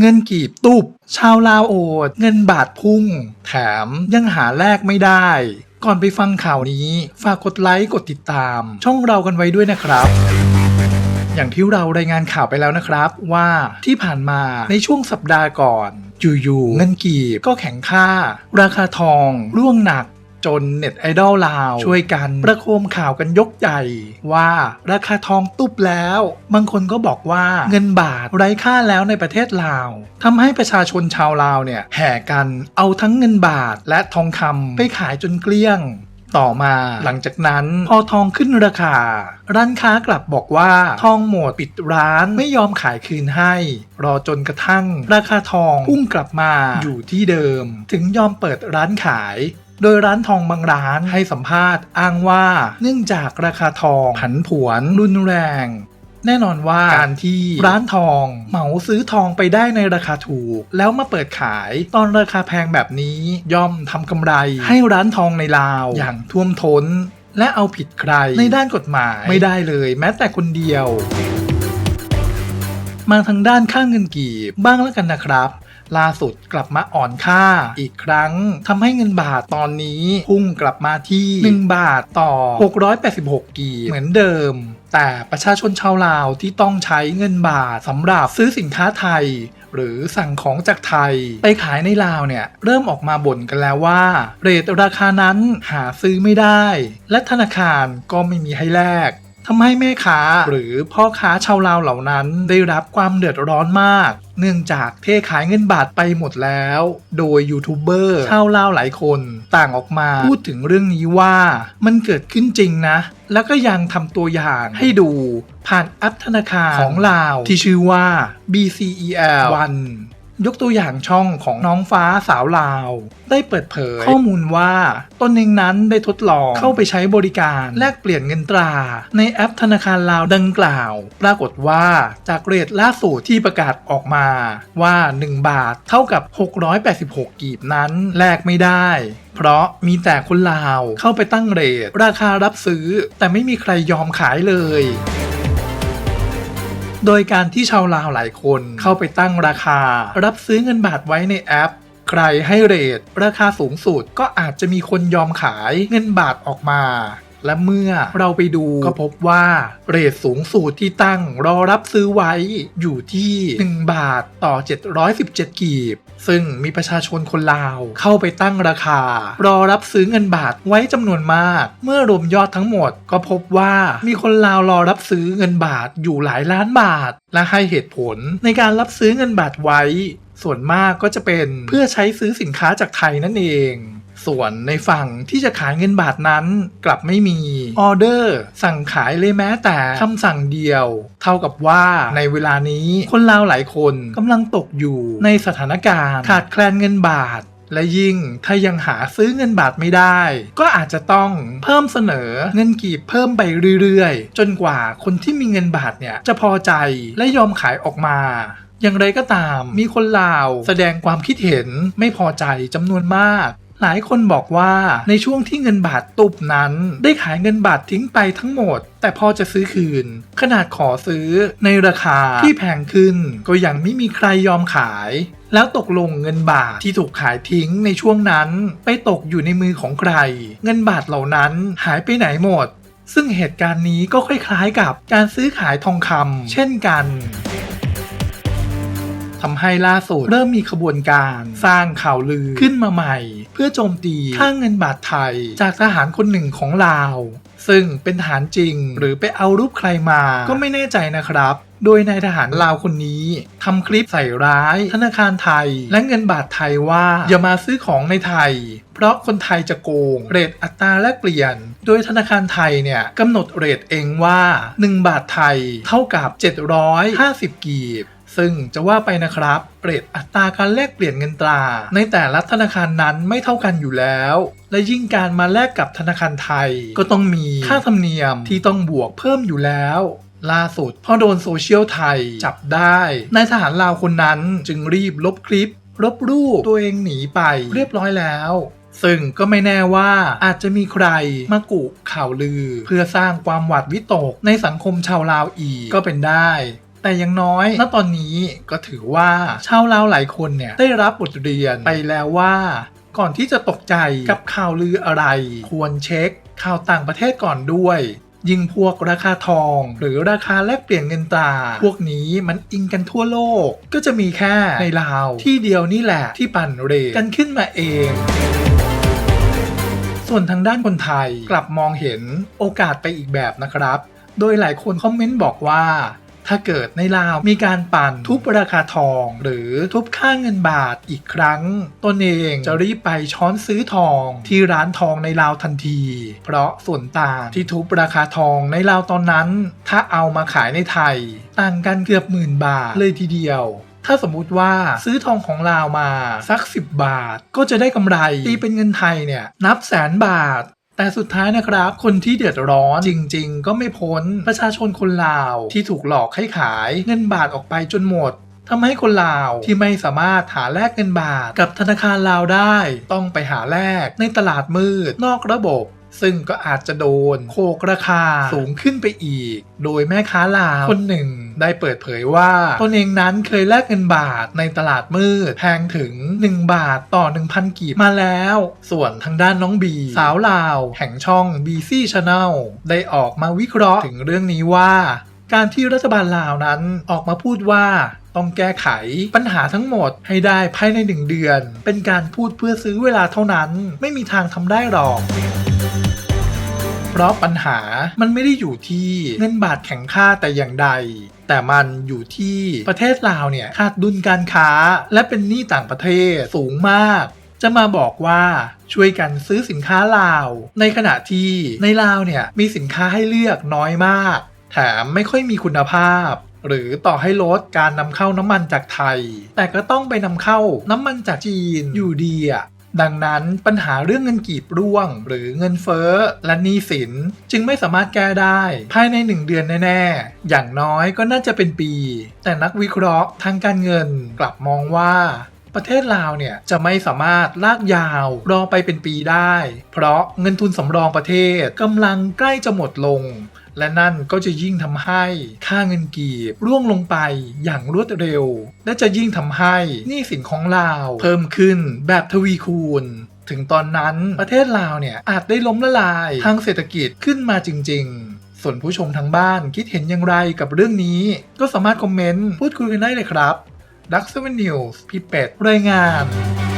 เงินกีบตุบชาวลาวโอด เงินบาทพุ่ง แถมยังหาแลกไม่ได้ ก่อนไปฟังข่าวนี้ ฝากกดไลค์กดติดตาม ช่องเรากันไว้ด้วยนะครับ อย่างที่เรารายงานข่าวไปแล้วนะครับว่าที่ผ่านมาในช่วงสัปดาห์ก่อนอยู่ๆเงินกีบก็แข็งค่า ราคาทอง ร่วงหนัก จนเน็ตไอดอลลาว ช่วยกันประโคมข่าวกันยกใหญ่ ว่าราคาทองตุบแล้ว บางคนก็บอกว่าเงินบาทไร้ค่าแล้วในประเทศลาวทำให้ประชาชนชาวลาวเนี่ยแห่กันเอาทั้งเงินบาทและทองคำไปขายจนเกลี้ยงต่อมาหลังจากนั้นพอทองขึ้นราคา ร้านค้ากลับบอกว่าทองหมดปิดร้านไม่ยอมขายคืนให้ รอจนกระทั่ง ราคาทองพุ่งกลับมาอยู่ที่เดิม ถึงยอมเปิดร้านขาย โดยร้านทองบางร้านให้สัมภาษณ์อ้างว่า เนื่องจากราคาทองผันผวนรุนแรง แน่นอนว่าการที่ร้านทองเหมาซื้อทองไปได้ในราคาถูก แล้วมาเปิดขายตอนราคาแพงแบบนี้ย่อมทำกำไร ให้ร้านทองในลาวอย่างท่วมท้น และเอาผิดใคร ในด้านกฎหมายไม่ได้เลย แม้แต่คนเดียว มาทางด้านค่าเงินกีบบ้างแล้วกันนะครับ ล่าสุดกลับมาอ่อนค่าอีกครั้งทำให้เงินบาทตอนนี้พุ่งกลับมาที่ 1 บาทต่อ 686 กีบเหมือนเดิม แต่ประชาชนชาวลาวที่ต้องใช้เงินบาทสำหรับซื้อสินค้าไทยหรือสั่งของจากไทย ไปขายในลาวเนี่ย เริ่มออกมาบ่นกันแล้วว่า เรทราคานั้นหาซื้อไม่ได้ และธนาคารก็ไม่มีให้แลก ทำให้แม่ค้าหรือพ่อค้าชาวลาวเหล่านั้นได้รับความเดือดร้อนมาก เนื่องจากเทขายเงินบาทไปหมดแล้ว โดยยูทูบเบอร์ชาวลาวหลายคนต่างออกมาพูดถึงเรื่องนี้ว่ามันเกิดขึ้นจริงนะ แล้วก็ยังทำตัวอย่างให้ดูผ่านแอปธนาคารของลาวที่ชื่อว่า BCEL 1 ยกตัวอย่างช่องของน้องฟ้าสาวลาว ได้เปิดเผย ข้อมูลว่าตนเองนั้นได้ทดลองเข้าไปใช้บริการแลกเปลี่ยนเงินตรา ในแอปธนาคารลาวดังกล่าว ปรากฏว่าจากเรทล่าสุดที่ประกาศออกมาว่า 1 บาทเท่ากับ 686 กีบนั้นแลกไม่ได้เพราะมีแต่คนลาวเข้าไปตั้งเรทราคารับซื้อ แต่ไม่มีใครยอมขายเลย โดยการที่ชาวลาวหลายคนเข้าไปตั้งราคา รับซื้อเงินบาทไว้ในแอป ใครให้เรทราคาสูงสุดก็อาจจะมีคนยอมขายเงินบาทออกมา และเมื่อเราไปดูก็พบว่าเรทสูงสุดที่ตั้งรอรับซื้อไว้อยู่ที่ 1 บาทต่อ 717 กีบ ซึ่งมีประชาชนคนลาวเข้าไปตั้งราคา รอรับซื้อเงินบาทไว้จำนวนมาก เมื่อรวมยอดทั้งหมด ก็พบว่ามีคนลาวรอรับซื้อเงินบาทอยู่หลายล้านบาท และให้เหตุผลในการรับซื้อเงินบาทไว้ ส่วนมากก็จะเป็นเพื่อใช้ซื้อสินค้าจากไทยนั่นเอง ส่วนในฝั่งที่จะขายเงินบาทนั้น กลับไม่มีออเดอร์สั่งขายเลยแม้แต่คำสั่งเดียว เท่ากับว่าในเวลานี้คนลาวหลายคนกำลังตกอยู่ในสถานการณ์ขาดแคลนเงินบาทและยิ่งถ้ายังหาซื้อเงินบาทไม่ได้ ก็อาจจะต้องเพิ่มเสนอเงินกีบเพิ่มไปเรื่อยๆ จนกว่าคนที่มีเงินบาทเนี่ย จะพอใจและยอมขายออกมา อย่างไรก็ตาม มีคนลาวแสดงความคิดเห็นไม่พอใจจำนวนมาก หลายคนบอกว่าในช่วงที่เงินบาทตุบนั้น ได้ขายเงินบาททิ้งไปทั้งหมด แต่พอจะซื้อคืน ขนาดขอซื้อในราคาที่แพงขึ้น ก็ยังไม่มีใครยอมขาย แล้วตกลงเงินบาทที่ถูกขายทิ้งในช่วงนั้น ไปตกอยู่ในมือของใคร เงินบาทเหล่านั้นหายไปไหนหมด ซึ่งเหตุการณ์นี้ก็คล้ายๆกับการซื้อขายทองคำเช่นกันทำให้ล่าสุดเริ่มมีขบวนการสร้างข่าวลือขึ้นมาใหม่ พื่อโจมตีค่างเงินบาทไทย จากทหารคนหนึ่งของลาว ซึ่งเป็นทหารจริงหรือไปเอารูปใครมาก็ไม่แน่ใจนะครับ โดยนายทหารลาวคนนี้ทำคลิปใส่ร้าย ธนาคารไทย และเงินบาทไทยว่าอย่ามาซื้อของในไทย เพราะคนไทยจะโกงเรทอัตราแลกเปลี่ยน โดยธนาคารไทยเนี่ยกำหนดเรทเองว่า 1 บาทไทยเท่ากับ 750 กีบ ซึ่งจะว่าไปนะครับเปรทอัตราการแลกเปลี่ยนเงินตรา ในแต่ละธนาคารนั้นไม่เท่ากันอยู่แล้ว และยิ่งการมาแลกกับธนาคารไทย ก็ต้องมีค่าธรรมเนียมที่ต้องบวกเพิ่มอยู่แล้วล่าสุดพอโดนโซเชียลไทยจับได้นายทหารลาวคนนั้นจึงรีบลบคลิป ลบรูปตัวเองหนีไปเรียบร้อยแล้ว ซึ่งก็ไม่แน่ว่าอาจจะมีใครมากุข่าวลือ เพื่อสร้างความหวาดวิตกในสังคมชาวลาวอีกก็เป็นได้ แต่ยังน้อยณตอนนี้ก็ถือว่าชาวลาวหลายคนเนี่ยได้รับบทเรียนไปแล้วว่า ก่อนที่จะตกใจกับข่าวลืออะไร ควรเช็คข่าวต่างประเทศก่อนด้วย ยิ่งพวกราคาทอง หรือราคาแลกเปลี่ยนเงินตราพวกนี้มันอิงกันทั่วโลก ก็จะมีแค่ในลาวที่เดียวนี่แหละที่ปั่นเรทกันขึ้นมาเองส่วนทางด้านคนไทยกลับมองเห็นโอกาสไปอีกแบบนะครับ โดยหลายคนคอมเมนต์บอกว่า ถ้าเกิดในลาวมีการปั่นทุบราคาทอง หรือทุบค่าเงินบาทอีกครั้ง ตนเองจะรีบไปช้อนซื้อทองที่ร้านทองในลาวทันที เพราะส่วนต่างที่ทุบราคาทองในลาวตอนนั้น ถ้าเอามาขายในไทย ต่างกันเกือบหมื่นบาทเลยทีเดียวถ้าสมมุติว่าซื้อทองของลาวมาสัก 10 บาท ก็จะได้กำไรตีเป็นเงินไทยเนี่ยนับแสนบาท แต่สุดท้ายนะครับ คนที่เดือดร้อนจริง ๆ ก็ไม่พ้นประชาชนคนลาว ที่ถูกหลอกให้ขายเงินบาทออกไปจนหมดทำให้คนลาวที่ไม่สามารถหาแลกเงินบาทกับธนาคารลาวได้ ต้องไปหาแลกในตลาดมืดนอกระบบ ซึ่งก็อาจจะโดนโคกราคาสูงขึ้นไปอีก โดยแม่ค้าลาวคนหนึ่งได้เปิดเผยว่าตนเองนั้นเคยแลกเงินบาทในตลาดมืดแพงถึง 1 บาทต่อ 1,000 กีบมาแล้ว ส่วนทางด้านน้องบี สาวลาว แห่งช่อง BC Channel ได้ออกมาวิเคราะห์ถึงเรื่องนี้ว่า การที่รัฐบาลลาวนั้นออกมาพูดว่าต้องแก้ไขปัญหาทั้งหมดให้ได้ภายในหนึ่งเดือน เป็นการพูดเพื่อซื้อเวลาเท่านั้น ไม่มีทางทำได้หรอก เพราะปัญหามันไม่ได้อยู่ที่เงินบาทแข็งค่าแต่อย่างใด แต่มันอยู่ที่ประเทศลาวเนี่ยขาดดุลการค้า และเป็นหนี้ต่างประเทศสูงมาก จะมาบอกว่าช่วยกันซื้อสินค้าลาว ในขณะที่ในลาวเนี่ยมีสินค้าให้เลือกน้อยมาก แถมไม่ค่อยมีคุณภาพ หรือต่อให้ลดการนำเข้าน้ำมันจากไทย แต่ก็ต้องไปนำเข้าน้ำมันจากจีนอยู่ดีอะ ดังนั้นปัญหาเรื่องเงินกีบร่วง หรือเงินเฟ้อและหนี้สินจึงไม่สามารถแก้ได้ ภายในหนึ่งเดือนแน่ ๆ อย่างน้อยก็น่าจะเป็นปี แต่นักวิเคราะห์ทางการเงินกลับมองว่าประเทศลาวเนี่ยจะไม่สามารถลากยาวรอไปเป็นปีได้ เพราะเงินทุนสำรองประเทศกำลังใกล้จะหมดลง และนั่นก็จะยิ่งทำให้ค่าเงินกีบร่วงลงไปอย่างรวดเร็ว และจะยิ่งทำให้หนี้สินของลาวเพิ่มขึ้นแบบทวีคูณถึงตอนนั้นประเทศลาวเนี่ยอาจได้ล้มละลายทางเศรษฐกิจขึ้นมาจริง ๆ ส่วนผู้ชมทางบ้านคิดเห็นอย่างไรกับเรื่องนี้ ก็สามารถคอมเมนต์พูดคุยกันได้เลยครับดักเซเว่นนิวส์พี่เป็ดรายงาน